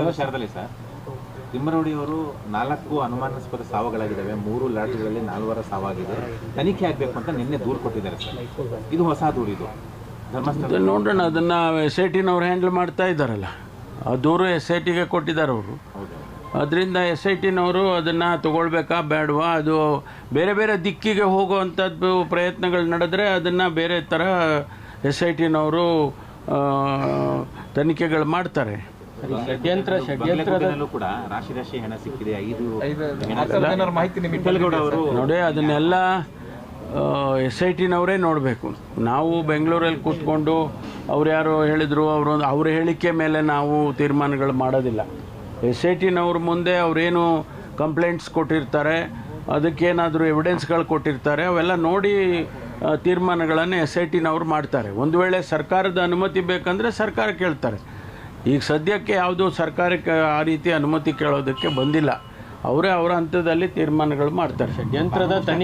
ವಿಚಾರದಲ್ಲಿ ಸರ್. ತಿಮ್ಮರೋಡಿ ಅವರು ನಾಲ್ಕು ಅನುಮಾನಾಸ್ಪದ ಸಾವುಗಳಾಗಿದ್ದಾವೆ. ಮೂರು ಲಾಟ್ಗಳಲ್ಲಿ ನಾಲ್ವರ ಸಾವಾಗಿದೆ. ತನಿಖೆ ಆಗಬೇಕು ಅಂತ ನಿನ್ನೆ ದೂರು ಕೊಟ್ಟಿದ್ದಾರೆ ಸರ್. ಇದು ಹೊಸ ದೂರು ಇದು. ಧರ್ಮಸ್ಥಳ ಅದನ್ನ ನೋಡೋಣ. ಅದನ್ನು ಎಸ್ ಐ ಟಿನವ್ರು ಹ್ಯಾಂಡಲ್ ಮಾಡ್ತಾ ಇದ್ದಾರಲ್ಲ. ಆ ದೂರು ಎಸ್ ಐ ಟಿಗೆ ಕೊಟ್ಟಿದ್ದಾರೆ ಅವರು. ಅದರಿಂದ ಎಸ್ ಐ ಟಿನವರು ಅದನ್ನು ತಗೊಳ್ಬೇಕಾ ಬೇಡವಾ ಅದು ಬೇರೆ ಬೇರೆ ದಿಕ್ಕಿಗೆ ಹೋಗುವಂಥದ್ದು ಪ್ರಯತ್ನಗಳು ನಡೆದ್ರೆ ಅದನ್ನು ಬೇರೆ ಥರ ಎಸ್ ಐ ಟಿನವರು ತನಿಖೆಗಳು ಮಾಡ್ತಾರೆ. ಷಡ್ಯಂತ್ರ ಷಡ್ಯಂತ್ರದಲ್ಲೂ ಕೂಡ ರಾಶಿ ರಾಶಿ ಹಣ ಸಿಕ್ಕಿದೆ. ಐದು ಮಾಹಿತಿ ನಿಮಗೆ ವಿಠಲ್ಗೌಡ ಅವರು ನೋಡಿ ಅದನ್ನೆಲ್ಲ ಎಸ್ ಐ ಟಿನವರೇ ನೋಡಬೇಕು. ನಾವು ಬೆಂಗಳೂರಲ್ಲಿ ಕೂತ್ಕೊಂಡು ಅವ್ರು ಯಾರು ಹೇಳಿದರು ಅವರು ಅವ್ರ ಹೇಳಿಕೆ ಮೇಲೆ ನಾವು ತೀರ್ಮಾನಗಳು ಮಾಡೋದಿಲ್ಲ. ಎಸ್ ಐ ಟಿನವ್ರ ಮುಂದೆ ಅವರೇನು ಕಂಪ್ಲೇಂಟ್ಸ್ ಕೊಟ್ಟಿರ್ತಾರೆ ಅದಕ್ಕೇನಾದರೂ ಎವಿಡೆನ್ಸ್ಗಳು ಕೊಟ್ಟಿರ್ತಾರೆ ಅವೆಲ್ಲ ನೋಡಿ ತೀರ್ಮಾನಗಳನ್ನು ಎಸ್ ಐ ಟಿನವ್ರು ಮಾಡ್ತಾರೆ. ಒಂದು ವೇಳೆ ಸರ್ಕಾರದ ಅನುಮತಿ ಬೇಕಂದರೆ ಸರ್ಕಾರ ಕೇಳ್ತಾರೆ. ಈಗ ಸದ್ಯಕ್ಕೆ ಯಾವುದೋ ಸರ್ಕಾರಕ್ಕೆ ಆ ರೀತಿ ಅನುಮತಿ ಕೇಳೋದಕ್ಕೆ ಬಂದಿಲ್ಲ. ಅವರೇ ಅವರ ಹಂತದಲ್ಲಿ ತೀರ್ಮಾನಗಳು ಮಾಡ್ತಾರೆ ಷಡ್ಯಂತ್ರದ ತನಿಖೆ